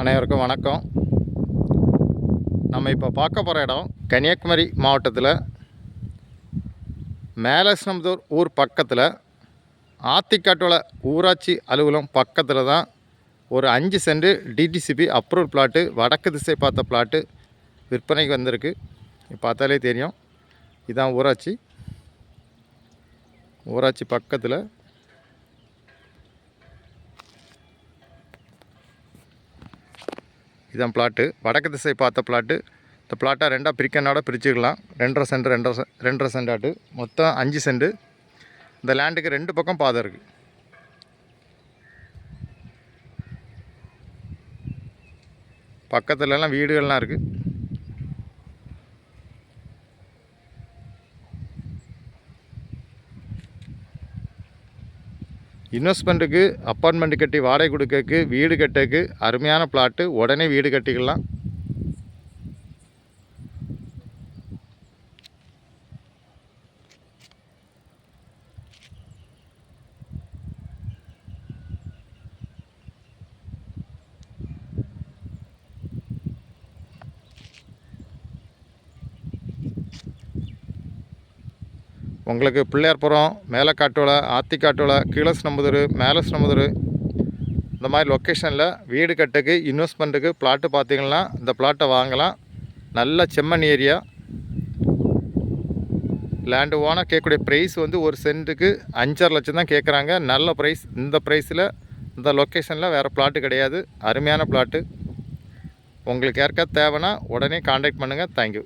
அனைவருக்கும் வணக்கம். நம்ம இப்போ பார்க்க போகிற இடம் கன்னியாகுமரி மாவட்டத்தில் மேலஸ்னம்புதூர் ஊர் பக்கத்தில் ஆத்திக்காட்டோல ஊராட்சி அலுவலகம் பக்கத்தில் தான் ஒரு அஞ்சு சென்ட் டிடிசிபி அப்ரூவல் பிளாட்டு வடக்கு திசை பார்த்த பிளாட்டு விற்பனைக்கு வந்திருக்கு. பார்த்தாலே தெரியும். இதான் ஊராட்சி. ஊராட்சி பக்கத்தில் இதான் பிளாட்டு வடக்கு திசை பார்த்த பிளாட்டு இந்த பிளாட்டாக ரெண்டாக பிரிக்கனோட பிரிச்சுக்கலாம். ரெண்டரை சென்ட் ரெண்டரை செ- ரெண்டரை சென்டாட்டு மொத்தம் அஞ்சு சென்ட். இந்த லேண்டுக்கு ரெண்டு பக்கம் பாதை இருக்குது பக்கத்துலலாம் வீடுகள்லாம் இருக்குது இன்வெஸ்ட்மெண்ட்டுக்கு அப்பார்ட்மெண்ட்டு கட்டி வாடகை கொடுக்கறக்கு வீடு கட்டக்கு அருமையான பிளாட்டு உடனே வீடு கட்டிக்கலாம். உங்களுக்கு பிள்ளையார்புரம் மேலக்காட்டோலை ஆத்திக்காட்டோலை கீழஸ் நம்புதூர் மேலஸ் நம்புதூர் இந்த மாதிரி லொக்கேஷனில் வீடு கட்டுக்கு இன்வெஸ்ட்மெண்ட்டுக்கு பிளாட்டு பார்த்தீங்கன்னா இந்த பிளாட்டை வாங்கலாம். நல்ல செம்மண் ஏரியா லேண்டு ஓனாக கேட்கக்கூடிய ப்ரைஸ் வந்து ஒரு சென்ட்டுக்கு அஞ்சரை லட்சம் தான் கேட்குறாங்க. நல்ல ப்ரைஸ் இந்த ப்ரைஸில் இந்த லொக்கேஷனில் வேறு பிளாட்டு கிடையாது. அருமையான பிளாட்டு உங்களுக்கு யாருக்காவது தேவைன்னா உடனே காண்டாக்ட் பண்ணுங்கள் தேங்க்யூ